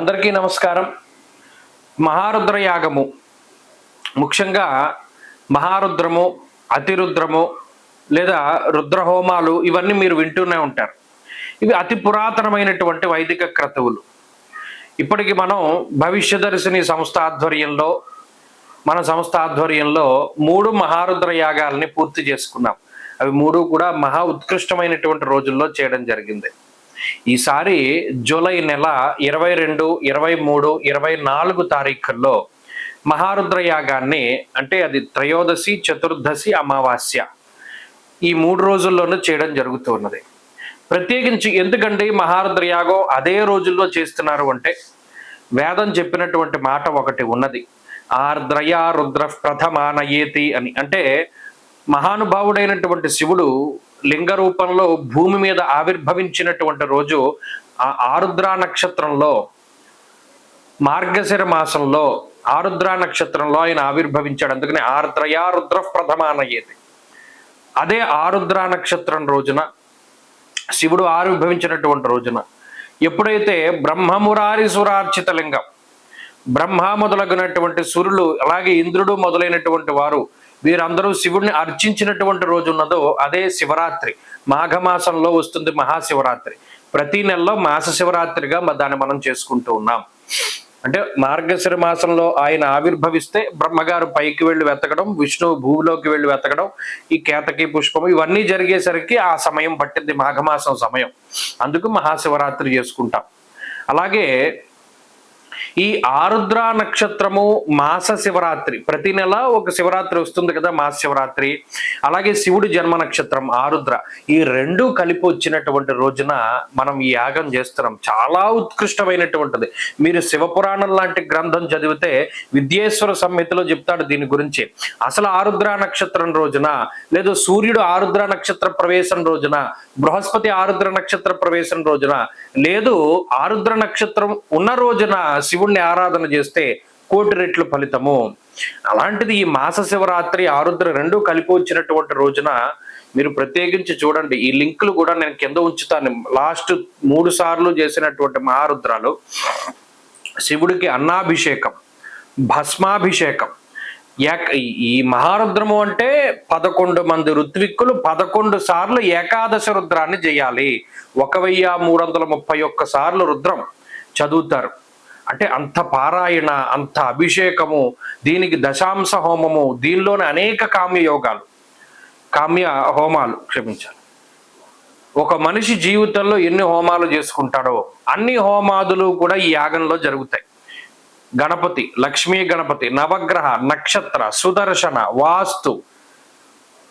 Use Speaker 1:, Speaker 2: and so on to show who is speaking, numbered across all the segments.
Speaker 1: అందరికీ నమస్కారం. మహారుద్ర యాగము ముఖ్యంగా మహారుద్రము అతిరుద్రము లేదా రుద్రహోమాలు ఇవన్నీ మీరు వింటూనే ఉంటారు. ఇవి అతి పురాతనమైనటువంటి వైదిక క్రతువులు. ఇప్పటికి మనం భవిష్యదర్శిని సంస్థ ఆధ్వర్యంలో మన సంస్థ ఆధ్వర్యంలో మూడు మహారుద్ర యాగాలని పూర్తి చేసుకున్నాం. అవి మూడు కూడా మహా ఉత్కృష్టమైనటువంటి రోజుల్లో చేయడం జరిగింది. ఈసారి జూలై నెల ఇరవై రెండు ఇరవై మూడు ఇరవై నాలుగు తారీఖుల్లో మహారుద్ర యాగాన్ని అంటే అది త్రయోదశి చతుర్దశి అమావాస్య ఈ మూడు రోజుల్లోనూ చేయడం జరుగుతూ ఉన్నది. ప్రత్యేకించి ఎందుకంటే మహారుద్రయాగం మహారుద్ర యాగం అదే రోజుల్లో చేస్తున్నారు అంటే వేదం చెప్పినటువంటి మాట ఒకటి ఉన్నది. ఆర్ద్రయా రుద్ర ప్రథమానయేతి అని. అంటే మహానుభావుడైనటువంటి శివుడు లింగ రూపంలో భూమి మీద ఆవిర్భవించినటువంటి రోజు ఆ ఆరుద్ర నక్షత్రంలో మార్గశిర మాసంలో ఆరుద్ర నక్షత్రంలో ఆయన ఆవిర్భవించాడు. అందుకని ఆరుద్రయారుద్ర ప్రథమానయ్యేది అదే ఆరుద్ర నక్షత్రం రోజున శివుడు ఆవిర్భవించినటువంటి రోజున ఎప్పుడైతే బ్రహ్మమురారి సురార్చిత లింగం బ్రహ్మ మొదలగినటువంటి సురులు అలాగే ఇంద్రుడు మొదలైనటువంటి వారు వీరందరూ శివుడిని అర్చించినటువంటి రోజు ఉన్నదో అదే శివరాత్రి. మాఘమాసంలో వస్తుంది మహాశివరాత్రి. ప్రతి నెలలో మాస శివరాత్రిగా దాన్ని మనం చేసుకుంటూ ఉన్నాం. అంటే మార్గశిర మాసంలో ఆయన ఆవిర్భవిస్తే బ్రహ్మగారు పైకి వెళ్ళి వెతకడం విష్ణువు భూమిలోకి వెళ్ళి వెతకడం ఈ కేతకి పుష్పం ఇవన్నీ జరిగేసరికి ఆ సమయం పట్టింది మాఘమాసం సమయం. అందుకు మహాశివరాత్రి చేసుకుంటాం. అలాగే ఈ ఆరుద్ర నక్షత్రము మాస శివరాత్రి. ప్రతి నెల ఒక శివరాత్రి వస్తుంది కదా మాస శివరాత్రి. అలాగే శివుడి జన్మ నక్షత్రం ఆరుద్ర. ఈ రెండు కలిపి వచ్చినటువంటి రోజున మనం ఈ యాగం చేస్తున్నాం. చాలా ఉత్కృష్టమైనటువంటిది. మీరు శివపురాణం లాంటి గ్రంథం చదివితే విద్యేశ్వర సంహితలో చెప్తాడు దీని గురించి. అసలు ఆరుద్ర నక్షత్రం రోజున లేదా సూర్యుడు ఆరుద్ర నక్షత్ర ప్రవేశం రోజున బృహస్పతి ఆరుద్ర నక్షత్ర ప్రవేశం రోజున లేదు ఆరుద్ర నక్షత్రం ఉన్న రోజున శివుణ్ణి ఆరాధన చేస్తే కోటి రెట్లు ఫలితము. అలాంటిది ఈ మాస శివరాత్రి ఆరుద్ర రెండు కలిపి వచ్చినటువంటి రోజున మీరు ప్రత్యేకించి చూడండి ఈ లింకులు కూడా నేను కింద ఉంచుతాను. లాస్ట్ మూడు సార్లు చేసినటువంటి మహారుద్రాలు. శివుడికి అన్నాభిషేకం భస్మాభిషేకం. ఏక- ఈ- ఈ మహారుద్రము అంటే పదకొండు మంది ఋత్విక్కులు పదకొండు సార్లు ఏకాదశ రుద్రాన్ని చేయాలి. ఒక వెయ్యి మూడు వందల ముప్పై ఒక్క సార్లు రుద్రం చదువుతారు. అంటే అంత పారాయణ అంత అభిషేకము దీనికి దశాంశ హోమము దీనిలోని అనేక కామ్య యోగాలు కామ్య హోమాలు క్షమించాలి. ఒక మనిషి జీవితంలో ఎన్ని హోమాలు చేసుకుంటాడో అన్ని హోమాదులు కూడా ఈ యాగంలో జరుగుతాయి. గణపతి లక్ష్మీ గణపతి నవగ్రహ నక్షత్ర సుదర్శన వాస్తు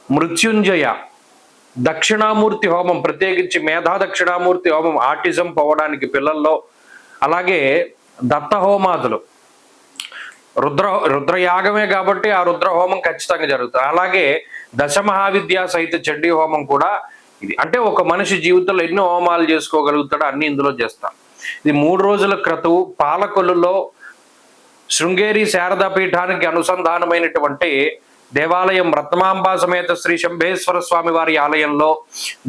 Speaker 1: మృత్యుంజయ దక్షిణామూర్తి హోమం ప్రత్యేకించి మేధా దక్షిణామూర్తి హోమం ఆటిజం పోవడానికి పిల్లల్లో అలాగే దత్త హోమాదులు రుద్ర రుద్రయాగమే కాబట్టి ఆ రుద్ర హోమం ఖచ్చితంగా జరుగుతుంది. అలాగే దశ మహావిద్య సహిత చండీ హోమం కూడా ఇది. అంటే ఒక మనిషి జీవితంలో ఎన్నో హోమాలు చేసుకోగలుగుతాడో అన్ని ఇందులో చేస్తాం. ఇది మూడు రోజుల క్రతువు. పాలకొల్లులో శృంగేరి శారదా పీఠానికి అనుసంధానమైనటువంటి దేవాలయం రత్నాంబా సమేత శ్రీ శంభేశ్వర స్వామి వారి ఆలయంలో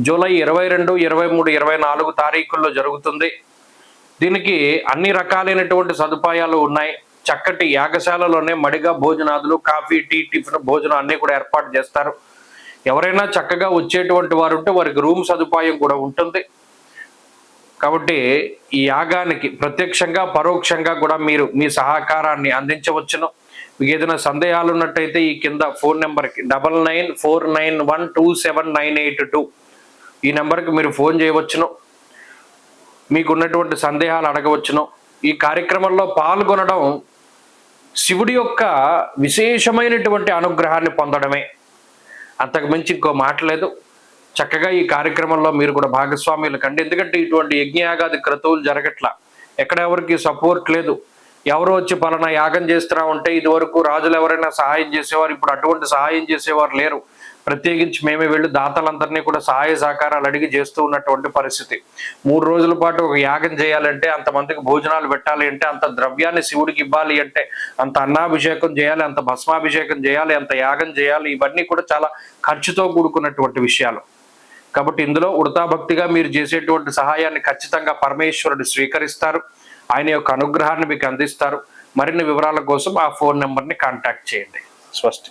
Speaker 1: జూలై ఇరవై రెండు ఇరవై మూడు ఇరవై నాలుగు తారీఖుల్లో జరుగుతుంది. దీనికి అన్ని రకాలైనటువంటి సదుపాయాలు ఉన్నాయి. చక్కటి యాగశాలలోనే మడిగా భోజనాదులు కాఫీ టీ టిఫిన్ భోజనం అన్నీ కూడా ఏర్పాటు చేస్తారు. ఎవరైనా చక్కగా వచ్చేటువంటి వారు ఉంటే వారికి రూమ్ సదుపాయం కూడా ఉంటుంది. కాబట్టి ఈ యాగానికి ప్రత్యక్షంగా పరోక్షంగా కూడా మీరు మీ సహకారాన్ని అందించవచ్చును. మీకు ఏదైనా సందేహాలు ఉన్నట్టయితే ఈ కింద ఫోన్ నెంబర్కి double nine four nine one two seven nine eight two ఈ నెంబర్కి మీరు ఫోన్ చేయవచ్చును. మీకున్నటువంటి సందేహాలు అడగవచ్చును. ఈ కార్యక్రమంలో పాల్గొనడం శివుడి యొక్క విశేషమైనటువంటి అనుగ్రహాన్ని పొందడమే. అంతకు మించి ఇంకో మాట లేదు. చక్కగా ఈ కార్యక్రమంలో మీరు కూడా భాగస్వామ్యులు కండి. ఎందుకంటే ఇటువంటి యజ్ఞయాగాది క్రతువులు జరగట్లా. ఎక్కడెవరికి సపోర్ట్ లేదు. ఎవరు వచ్చి పలానా యాగం చేస్తున్నా ఉంటే ఇదివరకు రాజులు ఎవరైనా సహాయం చేసేవారు ఇప్పుడు అటువంటి సహాయం చేసేవారు లేరు. ప్రత్యేకించి మేమే వెళ్ళి దాతలందరినీ కూడా సహాయ సహకారాలు అడిగి చేస్తూ ఉన్నటువంటి పరిస్థితి. మూడు రోజుల పాటు ఒక యాగం చేయాలంటే అంతమందికి భోజనాలు పెట్టాలి అంటే అంత ద్రవ్యాన్ని శివుడికి ఇవ్వాలి అంటే అంత అన్నాభిషేకం చేయాలి అంత భస్మాభిషేకం చేయాలి అంత యాగం చేయాలి ఇవన్నీ కూడా చాలా ఖర్చుతో కూడుకున్నటువంటి విషయాలు. కాబట్టి ఇందులో ఉడతా భక్తిగా మీరు చేసేటువంటి సహాయాన్ని ఖచ్చితంగా పరమేశ్వరుడు స్వీకరిస్తారు. ఆయన యొక్క అనుగ్రహాన్ని మీకు అందిస్తారు. మరిన్ని వివరాల కోసం ఆ ఫోన్ నెంబర్ని కాంటాక్ట్ చేయండి. స్వస్తి.